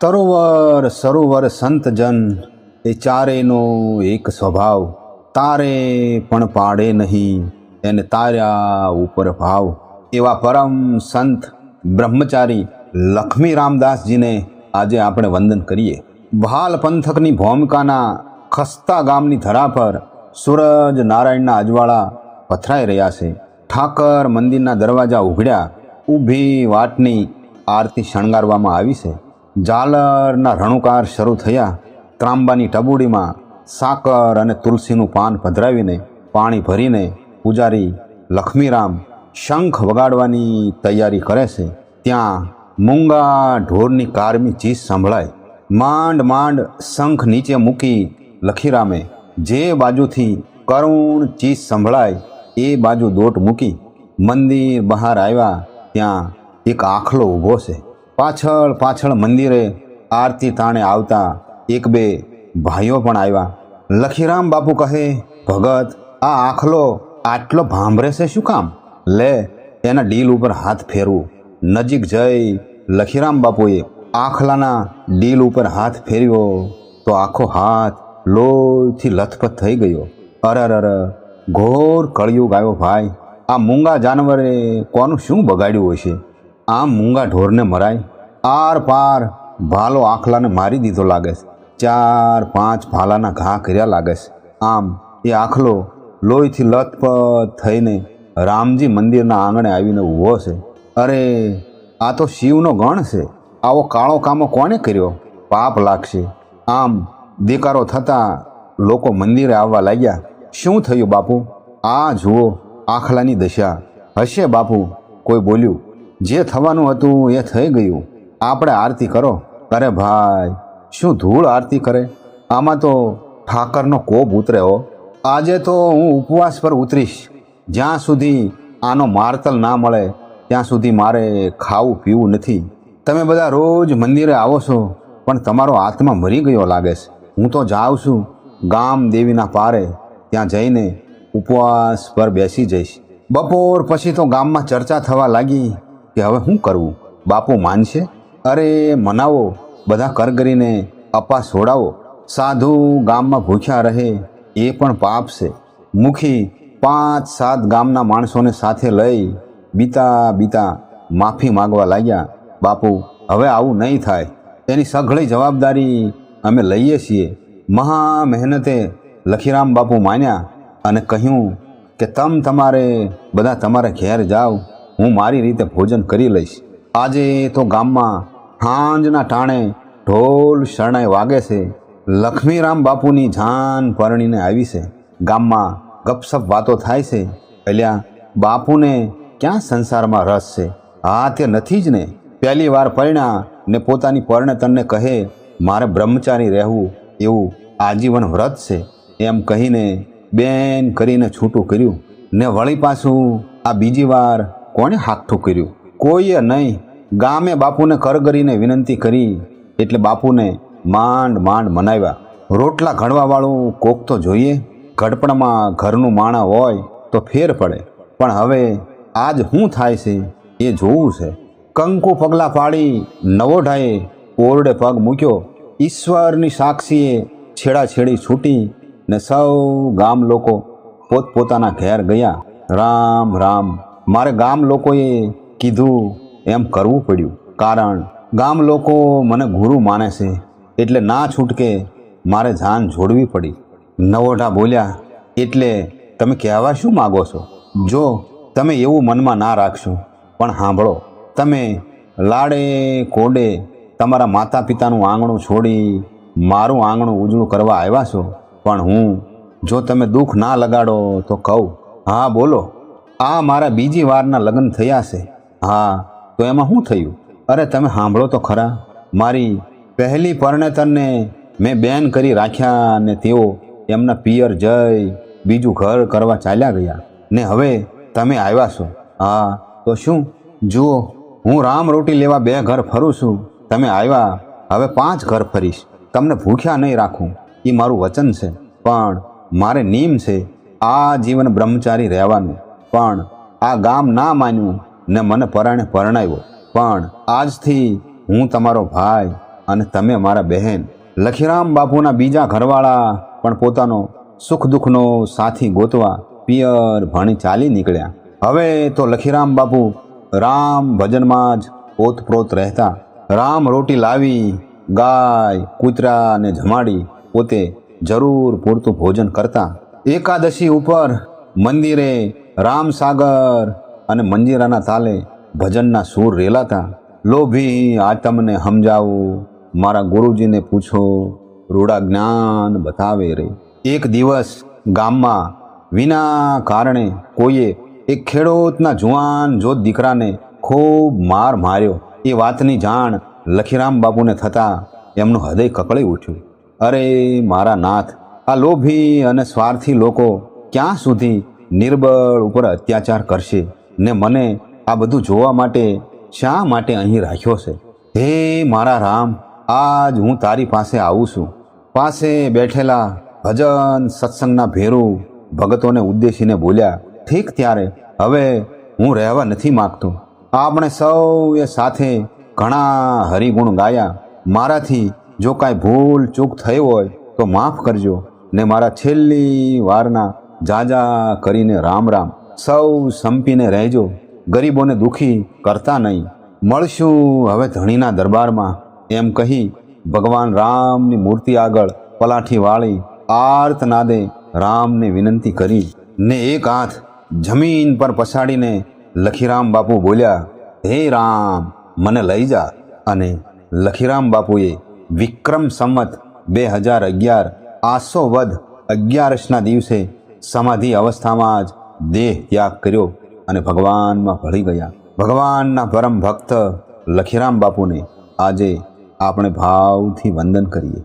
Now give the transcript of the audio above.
તરોવર સરોવર સંતજન એ ચારેનો એક સ્વભાવ. તારે પણ પાડે નહીં, એને તાર્યા ઉપર ભાવ. એવા પરમ સંત બ્રહ્મચારી લક્ષ્મી રામદાસજીને આજે આપણે વંદન કરીએ. ભાલ પંથકની ભૂમિકાના ખસ્તા ગામની ધરા પર સૂરજ નારાયણના અજવાળા પથરાઈ રહ્યા છે. ઠાકર મંદિરના દરવાજા ઉઘડ્યા. ઊભી વાટની આરતી શણગારવામાં આવી છે. ઝાલરના રણુકાર શરૂ થયા. ત્રાંબાની ટબુડીમાં સાકર અને તુલસીનું પાન પધરાવીને પાણી ભરીને પૂજારી લક્ષ્મીરામ શંખ વગાડવાની તૈયારી કરે છે. ત્યાં મૂંગા ઢોરની કારમી ચીજ સંભળાય. માંડ માંડ શંખ નીચે મૂકી લખીરામે જે બાજુથી કરુણ ચીજ સંભળાય એ બાજુ દોટ મૂકી મંદિર બહાર આવ્યા ત્યાં એક આખલો ઊભો છે. પાછળ પાછળ મંદિરે આરતી તાણે આવતા એક બે ભાઈઓ પણ આવ્યા. લખીરામ બાપુ કહે, ભગત, આ આખલો આટલો ભાંભરે છે શું કામ? લે, એના ડીલ ઉપર હાથ ફેરવું. નજીક જઈ લખીરામ બાપુએ આખલાના ડીલ ઉપર હાથ ફેર્યો તો આખો હાથ લોહીથી લથપથ થઈ ગયો. અરર ઘોર કળિયુગ આવ્યો ભાઈ, આ મૂંગા જાનવરે કોનું શું બગાડ્યું છે આમ મૂંગા ઢોરને મરાય આર પાર ભાલો આખલાને મારી દીધો લાગે છે. ચાર પાંચ ભાલાના ઘા કર્યા લાગે છે. આમ એ આખલો લોહીથી લથપથ થઈને રામજી મંદિરના આંગણે આવીને ઊભો છે. અરે, આ તો શિવનો ગણ છે. આવો કાળો કામો કોણે કર્યો? પાપ લાગશે. આમ દેકારો થતાં લોકો મંદિરે આવવા લાગ્યા. શું થયું બાપુ? આ જુઓ, આખલાની દશા. હશે બાપુ, કોઈ બોલ્યું. જે થવાનું હતું એ થઈ ગયું. આપણે આરતી કરો. અરે ભાઈ, શું ધૂળ આરતી કરે? આમાં તો ઠાકરનો કોપ ઉતરે હો. આજે તો હું ઉપવાસ પર ઉતરીશ. જ્યાં સુધી આનો મારતલ ના મળે, ત્યાં સુધી મારે ખાવું પીવું નથી. તમે બધા રોજ મંદિરે આવો છો, પણ તમારો આત્મા મરી ગયો લાગે છે. હું તો જાઉં છું, ગામ દેવીના પારે, ત્યાં જઈને ઉપવાસ પર બેસી જઈશ. બપોર પછી તો ગામમાં ચર્ચા થવા લાગી કે હવે શું કરવું? બાપુ માનશે? અરે મનાવો, બધા કરગરીને અપા છોડાવો સાધુ ગામમાં ભૂખ્યા રહે, એ પણ પાપ છે. મુખી પાંચ સાત ગામના માણસોને સાથે લઈ બીતા બીતા માફી માગવા લાગ્યા. બાપુ, હવે આવું નહીં થાય. એની સઘળી જવાબદારી અમે લઈએ છીએ. મહા મહેનતે લખીરામ બાપુ માન્યા અને કહ્યું કે તમ તમારે, બધા તમારા ઘેર જાઓ. હું મારી રીતે ભોજન કરી લઈશ. આજે તો ગામમાં હાંજના ટાણે ઢોલ શરણાઈ વાગે છે. લક્ષ્મીરામ બાપુની જાન પરણીને આવી છે. ગામમાં ગપસપ વાતો થાય છે. અલ્યા બાપુને ક્યાં સંસારમાં રસ છે? હા તે નથી જ ને. પહેલી વાર પરણ્યા ને પોતાની પરણતરને કહે, મારે બ્રહ્મચારી રહેવું એવું આજીવન વ્રત છે. એમ કહીને બેન કરીને છૂટું કર્યું. ને વળી પાછું આ બીજી વાર કોણે હાથું કર્યું? કોઈએ નહીં. ગામે બાપુને કરગરીને વિનંતી કરી, એટલે બાપુને માંડ માંડ મનાવ્યા. રોટલા ઘડવાવાળું કોક તો જોઈએ. ઘડપણમાં ઘરનું માણા હોય તો ફેર પડે. પણ હવે આજ શું થાય છે? એ જોવું છે. કંકુ પગલાં પાડી નવોઢાએ ઓરડે પગ મૂક્યો. ઈશ્વરની સાક્ષીએ છેડાછેડી છૂટી ને સૌ ગામ લોકો પોતપોતાના ઘેર ગયા. રામ રામ. મારે ગામ લોકોએ કીધું એમ કરવું પડ્યું. કારણ ગામ લોકો મને ગુરુ માને છે, એટલે ના છૂટકે મારે જાન જોડવી પડી. નવોઢા બોલ્યા, એટલે તમે કહેવા શું માગો છો? જો તમે એવું મનમાં ના રાખશો, પણ સાંભળો, તમે લાડે કોડે તમારા માતા પિતાનું આંગણું છોડી મારું આંગણું ઉજળું કરવા આવ્યા છો, પણ હું, જો તમે દુઃખ ના લગાડો તો કહું. હા, બોલો. આ મારા બીજી વારના લગ્ન થયા છે. હા, તો એમાં શું થયું? અરે તમે સાંભળો તો ખરા. મારી પહેલી પરણેતરને મેં બેન કરી રાખ્યા ને તેઓ એમના પિયર જઈ બીજું ઘર કરવા ચાલ્યા ગયા. ને હવે તમે આવ્યા છો. હા, તો શું? જુઓ, હું રામ રોટી લેવા બે ઘર ફરું છું. તમે આવ્યા, હવે પાંચ ઘર ફરીશ. તમને ભૂખ્યા નહીં રાખું. એ મારું વચન છે. પણ મારે નિયમ છે. આ જીવન બ્રહ્મચારી રહેવાનું. પણ આ ગામ ના માન્યું. ને મને પરાણે પરણાવ્યો. પણ આજથી હું તમારો ભાઈ અને તમે મારા બહેન, લખીરામ બાપુના બીજા ઘરવાળા, પણ પોતાનો સુખ દુઃખનો સાથી ગોતવા પિયર ભણી ચાલી નીકળ્યા. હવે તો લખીરામ બાપુ રામ ભજનમાં જ ઓતપ્રોત રહેતા. રામ રોટી લાવી, ગાય કૂતરાને જમાડી પોતે જરૂર પૂરતું ભોજન કરતા. એકાદશી ઉપર મંદિરે રામસાગર અને મંજીરાના તાલે ભજનના સૂર રેલાતા, લોભી, આ તમને સમજાવું મારા ગુરુજીને પૂછો રૂડા જ્ઞાન બતાવે રે. એક દિવસ ગામમાં વિના કારણે કોઈએ એક ખેડૂતના જુવાન જોત દીકરાને ખૂબ માર માર્યો, એ વાતની જાણ લખીરામ બાપુને થતાં એમનું હૃદય કકળી ઉઠ્યું. અરે મારા નાથ, આ લોભી અને સ્વાર્થી લોકો ક્યાં સુધી નિર્બળ ઉપર અત્યાચાર કરશે? ને મને આ બધું જોવા માટે શા માટે અહીં રાખ્યો છે? હે મારા રામ, આજ હું તારી પાસે આવું છું. પાસે બેઠેલા ભજન સત્સંગના ભેરું ભગતોને ઉદ્દેશીને બોલ્યા, ઠીક ત્યારે, હવે હું રહેવા નથી માગતો. આપણે સૌએ સાથે ઘણા હરિગુણ ગાયા. મારાથી જો કાંઈ ભૂલ ચૂક થઈ હોય તો માફ કરજો ને મારા છેલ્લી વારના જાજા કરીને રામ રામ. સૌ સંપીને રહેજો, ગરીબોને દુઃખી કરતા નહીં. મળશું હવે ધણીના દરબારમાં, એમ કહી ભગવાન રામની મૂર્તિ આગળ પલાઠી વાળી આર્તનાદે રામને વિનંતી કરી. ને એક હાથ જમીન પર પછાડીને લખીરામ બાપુ બોલ્યા, હે રામ, મને લઈ જા. અને લખીરામ બાપુએ વિક્રમ સંમત બે હજાર અગિયાર આસો વધ અગિયારસના દિવસે સમાધિ અવસ્થામાં જ દેહ ત્યાગ કર્યો અને ભગવાનમાં ભળી ગયા. ભગવાનના પરમ ભક્ત લખીરામ બાપુને આજે આપણે ભાવથી વંદન કરીએ.